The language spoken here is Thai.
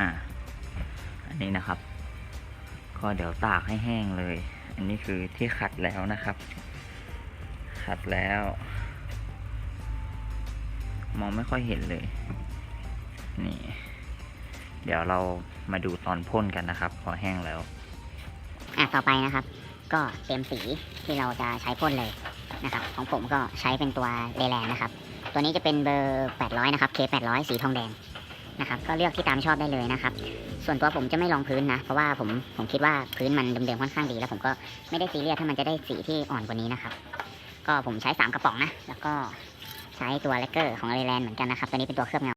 อ่า อันนี้นะครับ ก็เดี๋ยวตากให้แห้งเลย อันนี้คือที่ขัดแล้วนะครับ ขัดแล้ว มองไม่ค่อยเห็นเลย นี่ เดี๋ยวเรามาดูตอนพ่นกันนะครับ พอแห้งแล้ว อะต่อไปนะครับ ก็เตรียมสีที่เราจะใช้พ่นเลยนะครับ ของผมก็ใช้เป็นตัวเลแลนนะครับ ตัวนี้จะเป็นเบอร์ 800 นะครับ K800 สีทองแดง นะครับก็เลือกที่ตามชอบได้เลยนะครับ ส่วนตัวผมจะไม่ลองพื้นนะ เพราะว่าผมผมคิดว่าพื้นมันเดิมๆค่อนข้างดี แล้วผมก็ไม่ได้ซีเรียสถ้ามันจะได้สีที่อ่อนกว่านี้นะครับ ก็ผมใช้3กระป๋องนะ แล้วก็ใช้ตัวเลกเกอร์ของเลแลนเหมือนกันนะครับ ตัวนี้เป็นตัวเคลือบเงา